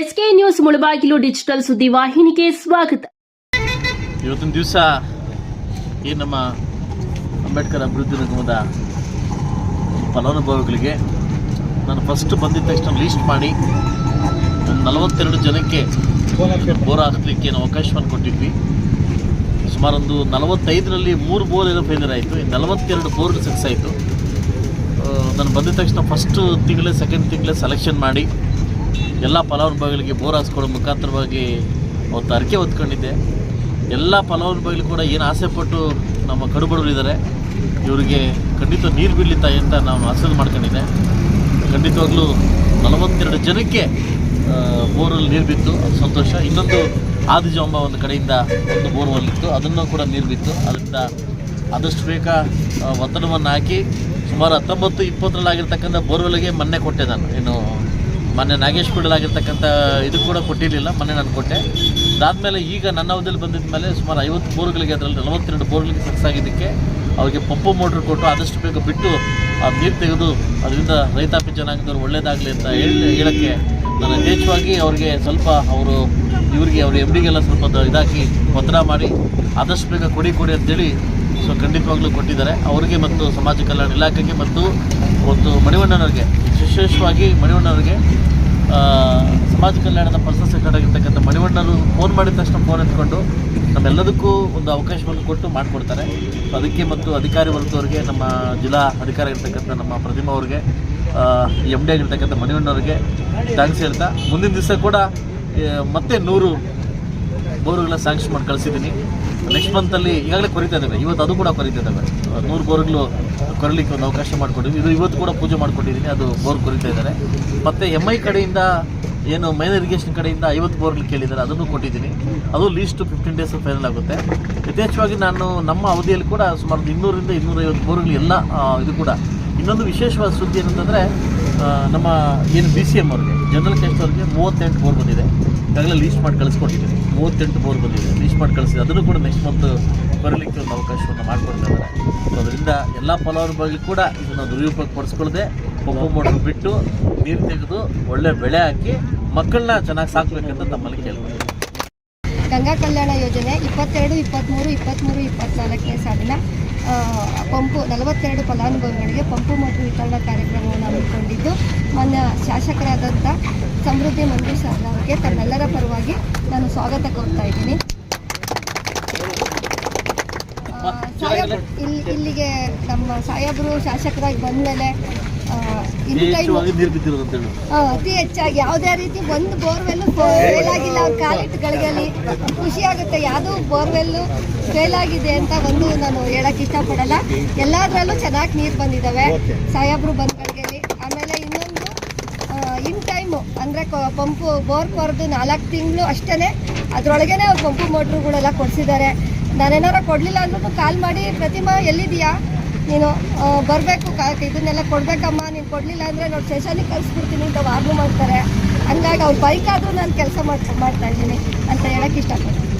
SK news Mulbagal digital ಸುದ್ದಿ ವಾಹಿನಿಗೆ ಸ್ವಾಗತ. ಇವತ್ತಿನ ದಿವಸ ಈ ನಮ್ಮ ಅಂಬೇಡ್ಕರ್ ಅಭಿವೃದ್ಧಿ ನಿಗಮದ ಫಲಾನುಭವಿಗಳಿಗೆ ನಾನು ಫಸ್ಟ್ ಬಂದಿದ್ದ ತಕ್ಷಣ ಲೀಸ್ಟ್ ಮಾಡಿ ಒಂದು ನಲವತ್ತೆರಡು ಜನಕ್ಕೆ ಬೋರ್ ಹಾಕಲಿಕ್ಕೆ ನಾವು ಅವಕಾಶವನ್ನು ಕೊಟ್ಟಿದ್ವಿ. ಸುಮಾರು ಒಂದು ನಲವತ್ತೈದರಲ್ಲಿ ಮೂರು ಬೋರ್ ಏನೋ ಫೇಲಿಯರ್ ಆಯಿತು. ನಲವತ್ತೆರಡು ಬೋರ್ ಸಕ್ಸಸ್ ಆಯಿತು. ನಾನು ಬಂದಿದ್ದ ತಕ್ಷಣ ಫಸ್ಟ್ ತಿಂಗಳೇ ಸೆಕೆಂಡ್ ತಿಂಗಳೇ ಸೆಲೆಕ್ಷನ್ ಮಾಡಿ ಎಲ್ಲ ಫಲಾನುಭವಿಗಳಿಗೆ ಬೋರ್ ಹಾಕ್ಸ್ಕೊಳ್ಳೋ ಮುಖಾಂತರವಾಗಿ ಅವತ್ತು ಅರಿಕೆ ಹೊತ್ಕೊಂಡಿದ್ದೆ. ಎಲ್ಲ ಫಲಾನುಭವಿಗಳು ಕೂಡ ಏನು ಆಸೆ ಪಟ್ಟು ನಮ್ಮ ಕಡುಬಡವರಿದ್ದಾರೆ ಇವರಿಗೆ ಖಂಡಿತ ನೀರು ಬೀಳಿತ ಅಂತ ನಾನು ಆಸೆ ಮಾಡ್ಕೊಂಡಿದ್ದೆ. ಖಂಡಿತವಾಗ್ಲೂ ನಲವತ್ತೆರಡು ಜನಕ್ಕೆ ಬೋರಲ್ಲಿ ನೀರು ಬಿತ್ತು. ಸಂತೋಷ. ಇನ್ನೊಂದು ಆದಿಜಾಂಬ ಒಂದು ಕಡೆಯಿಂದ ಒಂದು ಬೋರ್ವೆಲ್ ಇತ್ತು ಅದನ್ನು ಕೂಡ ನೀರು ಬಿತ್ತು. ಅದರಿಂದ ಆದಷ್ಟು ಬೇಗ ಒತ್ತಡವನ್ನು ಹಾಕಿ ಸುಮಾರು ಹತ್ತೊಂಬತ್ತು ಇಪ್ಪತ್ತರಲ್ಲಿ ಆಗಿರ್ತಕ್ಕಂಥ ಬೋರ್ವೆಲ್ಗೆ ಮೊನ್ನೆ ಕೊಟ್ಟೆ ನಾನು. ಏನು ಮೊನ್ನೆ ನಾಗೇಶ್ ಆಗಿರ್ತಕ್ಕಂಥ ಇದು ಕೂಡ ಕೊಟ್ಟಿರಲಿಲ್ಲ, ಮೊನ್ನೆ ನಾನು ಕೊಟ್ಟೆ. ಅದಾದಮೇಲೆ ಈಗ ನನ್ನ ಅವಧಿಯಲ್ಲಿ ಬಂದಿದ್ದ ಮೇಲೆ ಸುಮಾರು ಐವತ್ತು ಬೋರ್ಗಳಿಗೆ ಅದರಲ್ಲಿ ನಲವತ್ತೆರಡು ಬೋರ್ಗಳಿಗೆ ಸಕ್ಸ್ ಆಗಿದ್ದಕ್ಕೆ ಅವರಿಗೆ ಪಂಪು ಮೋಟ್ರ್ ಕೊಟ್ಟು ಆದಷ್ಟು ಬೇಗ ಬಿಟ್ಟು ಆ ನೀರು ತೆಗೆದು ಅದರಿಂದ ರೈತಾಪಿ ಜನಾಂಗದವ್ರು ಒಳ್ಳೇದಾಗಲಿ ಅಂತ ಹೇಳಿ, ಹೇಳೋಕ್ಕೆ ನಾನು ಯಥೇಚ್ಛವಾಗಿ ಅವ್ರಿಗೆ ಸ್ವಲ್ಪ ಅವರು, ಇವರಿಗೆ ಅವ್ರ ಎಂ ಡಿಗೆಲ್ಲ ಸ್ವಲ್ಪ ಇದಾಕಿ ಒತ್ತಡ ಮಾಡಿ, ಆದಷ್ಟು ಬೇಗ ಕೊಡಿ ಕೊಡಿ ಅಂತೇಳಿ ಸೊ ಖಂಡಿತವಾಗ್ಲೂ ಕೊಟ್ಟಿದ್ದಾರೆ. ಅವರಿಗೆ ಮತ್ತು ಸಮಾಜ ಕಲ್ಯಾಣ ಇಲಾಖೆಗೆ ಮತ್ತು ಒಂದು ಮಣಿವಣ್ಣನವ್ರಿಗೆ, ವಿಶೇಷವಾಗಿ ಮಣಿವಣ್ಣವ್ರಿಗೆ ಸಮಾಜ ಕಲ್ಯಾಣದ ಪರ್ಸನಲ್ ಸೆಕ್ರೆಟರಿ ಆಗಿರ್ತಕ್ಕಂಥ ಮಣಿವಣ್ಣರು ಫೋನ್ ಮಾಡಿದ ತಕ್ಷಣ ಫೋನ್ ಎತ್ಕೊಂಡು ನಮ್ಮೆಲ್ಲದಕ್ಕೂ ಒಂದು ಅವಕಾಶವನ್ನು ಕೊಟ್ಟು ಮಾಡಿಕೊಡ್ತಾರೆ. ಅದಕ್ಕೆ ಮತ್ತು ಅಧಿಕಾರಿ ವರ್ಗದವ್ರಿಗೆ, ನಮ್ಮ ಜಿಲ್ಲಾ ಅಧಿಕಾರಿ ಇರ್ತಕ್ಕಂಥ ನಮ್ಮ ಪ್ರತಿಮಾ ಅವ್ರಿಗೆ ಎಂ ಡಿ ಆಗಿರ್ತಕ್ಕಂಥ ಮಣಿವಣ್ಣವ್ರಿಗೆ ಥ್ಯಾಂಕ್ಸ್ ಹೇಳ್ತಾ, ಮುಂದಿನ ದಿವಸ ಕೂಡ ಮತ್ತೆ ನೂರು ಬೋರುಗಳ ಸ್ಯಾಂಕ್ಷನ್ ಮಾಡಿ ಕಳಿಸಿದ್ದೀನಿ. ನೆಕ್ಸ್ಟ್ ಮಂತಲ್ಲಿ ಈಗಾಗಲೇ ಕೊರಿತಾ ಇದ್ದಾವೆ ಇವತ್ತು ಅದು ಕೂಡ ಕೊರಿತಾ ಇದ್ದಾವೆ ನೂರು ಬೋರ್ಗಳು ಕೊರಲಿಕ್ಕೆ ಒಂದು ಅವಕಾಶ ಮಾಡಿಕೊಟ್ಟಿದ್ವಿ ಇದು ಇವತ್ತು ಕೂಡ ಪೂಜೆ ಮಾಡಿಕೊಟ್ಟಿದ್ದೀನಿ ಅದು ಬೋರ್ ಕೊರಿತಾ ಇದ್ದಾರೆ ಮತ್ತು ಎಂ ಐ ಕಡೆಯಿಂದ ಏನು ಮೈನರ್ ಇರಿಗೇಷನ್ ಕಡೆಯಿಂದ ಐವತ್ತು ಬೋರ್ಗಳು ಕೇಳಿದ್ದಾರೆ. ಅದನ್ನು ಕೊಟ್ಟಿದ್ದೀನಿ. ಅದು ಲೀಸ್ಟ್ ಫಿಫ್ಟೀನ್ ಡೇಸ್ ಫೈನಲ್ ಆಗುತ್ತೆ. ಯಥೇಚ್ಛವಾಗಿ ನಾನು ನಮ್ಮ ಅವಧಿಯಲ್ಲಿ ಕೂಡ ಸುಮಾರು ಇನ್ನೂರಿಂದ ಇನ್ನೂರೈವತ್ತು ಬೋರ್ಗಳು ಎಲ್ಲ ಇದು ಕೂಡ. ಇನ್ನೊಂದು ವಿಶೇಷವಾದ ಸುದ್ದಿ ಏನಂತಂದರೆ ನಮ್ಮ ಏನು ಬಿ ಸಿ ಎಂ ಅವ್ರಿಗೆ ಜನರಲ್ ಕ್ಯಾಸ್ಟ್ ಅವ್ರಿಗೆ ಮೂವತ್ತೆಂಟು ಬೋರ್ ಬಂದಿದೆ. ಈಗಾಗಲೇ ಲೀಸ್ಟ್ ಮಾಡಿ ಕಳಿಸ್ಕೊಟ್ಟಿದ್ದೀನಿ ಮೂವತ್ತೆಂಟು ಬೋರ್ ಬಂದಿದೆ. ಲೀಸ್ಟ್ ಮಾಡಿ ಕಳಿಸಿದೆ. ಅದನ್ನು ಕೂಡ ನೆಕ್ಸ್ಟ್ ಮಂತ್ ಬರಲಿಕ್ಕೆ ಒಂದು ಅವಕಾಶವನ್ನು ಮಾಡಿಕೊಡ್ತಾಯಿದ್ದಾರೆ ಸೊ ಅದರಿಂದ ಎಲ್ಲ ಫಲಾನುಭವಿಗಳು ಕೂಡ ಇದನ್ನು ದುರುಪಯೋಗ ಪಡಿಸ್ಕೊಳ್ಳದೆ ಪಂಪು ಮೋಟರ್ ಬಿಟ್ಟು ನೀರು ತೆಗೆದು ಒಳ್ಳೆ ಬೆಳೆ ಹಾಕಿ ಮಕ್ಕಳನ್ನ ಚೆನ್ನಾಗಿ ಸಾಕಬೇಕಂತ ತಮ್ಮಲ್ಲಿ ಕೇಳ್ಬೋದು ಗಂಗಾ ಕಲ್ಯಾಣ ಯೋಜನೆ ಇಪ್ಪತ್ತೆರಡು ಇಪ್ಪತ್ತ್ಮೂರು ಇಪ್ಪತ್ತ್ಮೂರು ಇಪ್ಪತ್ತ್ನಾಲ್ಕನೇ ಸಾಲಿನ ಪಂಪು ನಲವತ್ತೆರಡು ಫಲಾನುಭವಿಗಳಿಗೆ ಪಂಪು ಮತ್ತು ವಿತರಣಾ ಕಾರ್ಯಕ್ರಮವನ್ನು ಹಮ್ಮಿಕೊಂಡಿದ್ದು ಮೊನ್ನೆ ಶಾಸಕರಾದಂಥ ಸಮೃದ್ಧಿ ಮಂಜೂಷ್ ಅವರಿಗೆ ತಮ್ಮೆಲ್ಲರ ಪರವಾಗಿ ನಾನು ಸ್ವಾಗತ ಕೋರ್ತಾ ಇದ್ದೀನಿ. ಸಾಹೇಬ್ ಇಲ್ಲಿ ಇಲ್ಲಿಗೆ ನಮ್ಮ ಸಾಹೇಬರು ಶಾಸಕರಾಗಿ ಬಂದಮೇಲೆ ಅತಿ ಹೆಚ್ಚಾಗಿ ಯಾವುದೇ ರೀತಿ ಒಂದು ಬೋರ್ವೆಲ್ ಫೇಲ್ ಆಗಿಲ್ಲ. ಅವ್ರ ಕಾಲಿಟ್ಟು ಗಳಿಗೆಲಿ ಖುಷಿ ಆಗುತ್ತೆ. ಯಾವುದೋ ಬೋರ್ವೆಲ್ಲು ಫೇಲ್ ಆಗಿದೆ ಅಂತ ಒಂದು ನಾನು ಹೇಳಕ್ ಇಷ್ಟಪಡಲ್ಲ. ಎಲ್ಲಾದ್ರಲ್ಲೂ ಚೆನ್ನಾಗಿ ನೀರು ಬಂದಿದ್ದಾವೆ ಸಾಹೇಬ್ರು ಬಂದ ಟೈಮು ಅಂದರೆ ಪಂಪು ಬೋರ್ ಕೊರೆದು ನಾಲ್ಕು ತಿಂಗಳು ಅಷ್ಟೇ ಅದರೊಳಗೇನೆ ಅವ್ರು ಪಂಪು ಮೋಟ್ರುಗಳೆಲ್ಲ ಕೊಡಿಸಿದ್ದಾರೆ. ನಾನೇನಾರು ಕೊಡಲಿಲ್ಲ ಅಂದ್ರೂ ಕಾಲ್ ಮಾಡಿ, ಪ್ರತಿಮಾ ಎಲ್ಲಿದೆಯಾ ನೀನು ಬರಬೇಕು, ಕಾ ಇದನ್ನೆಲ್ಲ ಕೊಡಬೇಕಮ್ಮ, ನೀನು ಕೊಡಲಿಲ್ಲ ಅಂದರೆ ನೋಡಿ ಸ್ಟೇಷನಿಗೆ ಕಳಿಸ್ಬಿಡ್ತೀನಿ ಅಂತ ವಾರ್ನು ಮಾಡ್ತಾರೆ. ಹಂಗಾಗಿ ಅವ್ರು ಬೈಕ್ ಆದರೂ ನಾನು ಕೆಲಸ ಮಾಡ್ತಾ ಇದ್ದೀನಿ ಅಂತ ಹೇಳೋಕ್ಕೆ ಇಷ್ಟಪಡ್ತೀನಿ.